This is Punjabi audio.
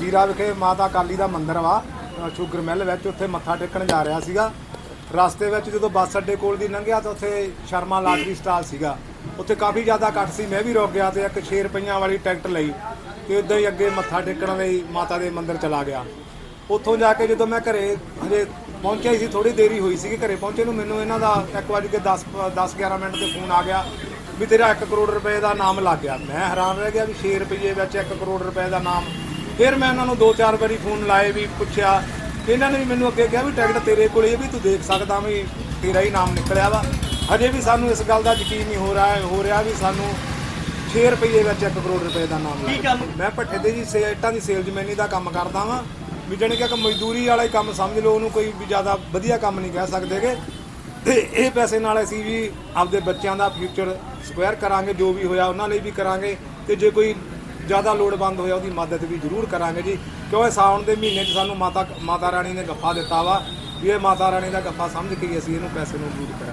ਜੀਰਾ ਵਿਖੇ ਮਾਤਾ ਕਾਲੀ ਦਾ ਮੰਦਿਰ ਵਾ ਅ, ਸ਼ੂਗਰ ਮਿੱਲ ਵਿੱਚ ਉੱਥੇ ਮੱਥਾ ਟੇਕਣ ਜਾ ਰਿਹਾ ਸੀਗਾ। ਰਸਤੇ ਵਿੱਚ ਜਦੋਂ ਬੱਸ ਅੱਡੇ ਕੋਲ ਦੀ ਲੰਘਿਆ ਤਾਂ ਉੱਥੇ ਸ਼ਰਮਾ ਲਾਟਰੀ ਸਟਾਲ ਸੀਗਾ। ਉੱਥੇ ਕਾਫੀ ਜ਼ਿਆਦਾ ਇਕੱਠ ਸੀ ਮੈਂ ਵੀ ਰੁਕ ਗਿਆ ਤੇ ਇੱਕ 6 ਰੁਪਈਆਂ ਵਾਲੀ ਟਿਕਟ ਲਈ ਤੇ ਉਦਾਂ ਹੀ ਅੱਗੇ ਮੱਥਾ ਟੇਕਣ ਲਈ ਮਾਤਾ ਦੇ ਮੰਦਿਰ ਚਲਾ ਗਿਆ। ਉੱਥੋਂ ਜਾ ਕੇ ਜਦੋਂ ਮੈਂ ਘਰੇ ਹਜੇ ਪਹੁੰਚਿਆ ਸੀ ਥੋੜੀ ਦੇਰੀ ਹੋਈ ਸੀ ਘਰੇ ਪਹੁੰਚੇ ਨੂੰ ਮੈਨੂੰ ਇਹਨਾਂ ਦਾ 1:10 10 11 ਮਿੰਟ ਤੇ ਫੋਨ ਆ ਗਿਆ ਵੀ ਤੇਰਾ 1 ਕਰੋੜ ਰੁਪਏ ਦਾ ਨਾਮ ਲੱਗ ਗਿਆ। ਮੈਂ ਹੈਰਾਨ ਰਹਿ ਗਿਆ ਵੀ 6 ਰੁਪਏ ਵਿੱਚ 1 ਕਰੋੜ ਰੁਪਏ ਦਾ ਨਾਮ ਫਿਰ ਮੈਂ ਉਹਨਾਂ ਨੂੰ ਦੋ ਚਾਰ ਵਾਰੀ ਫੋਨ ਲਾਏ ਵੀ ਪੁੱਛਿਆ। ਇਹਨਾਂ ਨੇ ਵੀ ਮੈਨੂੰ ਅੱਗੇ ਕਿਹਾ ਵੀ ਟਿਕਟ ਤੇਰੇ ਕੋਲੇ ਵੀ ਤੂੰ ਦੇਖ ਸਕਦਾ ਵੀ ਤੇਰਾ ਹੀ ਨਾਮ ਨਿਕਲਿਆ ਵਾ। ਹਜੇ ਵੀ ਸਾਨੂੰ ਇਸ ਗੱਲ ਦਾ ਯਕੀਨ ਨਹੀਂ ਹੋ ਰਿਹਾ ਹੈ ਰਿਹਾ ਵੀ ਸਾਨੂੰ 6 ਰੁਪਏ ਵਿੱਚ 1 ਕਰੋੜ ਰੁਪਏ ਦਾ ਨਾਮ ਲੱਗਾ ਮੈਂ ਭੱਠੇ ਦੇ ਜੀ ਸੇਟਾਂ ਦੀ ਸੇਲਜ਼ਮੈਨੀ ਦਾ ਕੰਮ ਕਰਦਾ ਵਾਂ। ਵੀ ਜਾਣੀ ਕਿ ਮਜ਼ਦੂਰੀ ਵਾਲਾ ਹੀ ਕੰਮ ਸਮਝ ਲਓ ਉਹਨੂੰ ਕੋਈ ਵੀ ਜ਼ਿਆਦਾ ਵਧੀਆ ਕੰਮ ਨਹੀਂ ਕਹਿ ਸਕਦੇਗੇ ਤੇ ਇਹ ਪੈਸੇ ਨਾਲ ਅਸੀਂ ਵੀ ਆਪਦੇ ਬੱਚਿਆਂ ਦਾ ਫਿਊਚਰ ਸਕੁਅਰ ਕਰਾਂਗੇ ਜੋ ਵੀ ਹੋਇਆ ਉਹਨਾਂ ਲਈ ਵੀ ਕਰਾਂਗੇ। ਤੇ ਜੇ ਕੋਈ ਜ਼ਿਆਦਾ ਲੋੜਵੰਦ ਹੋਇਆ ਉਹਦੀ ਮਦਦ ਵੀ ਜ਼ਰੂਰ ਕਰਾਂਗੇ ਜੀ। ਕਿਉਂ ਇਹ ਸਾਉਣ ਦੇ ਮਹੀਨੇ 'ਚ ਸਾਨੂੰ ਮਾਤਾ ਮਾਤਾ ਰਾਣੀ ਨੇ ਗੱਫਾ ਦਿੱਤਾ ਵਾ ਵੀ ਇਹ ਮਾਤਾ ਰਾਣੀ ਦਾ ਗੱਫਾ ਸਮਝ ਕੇ ਹੀ ਅਸੀਂ ਇਹਨੂੰ ਪੈਸੇ ਨੂੰ ਜ਼ਰੂਰ ਕਰਾਂਗੇ।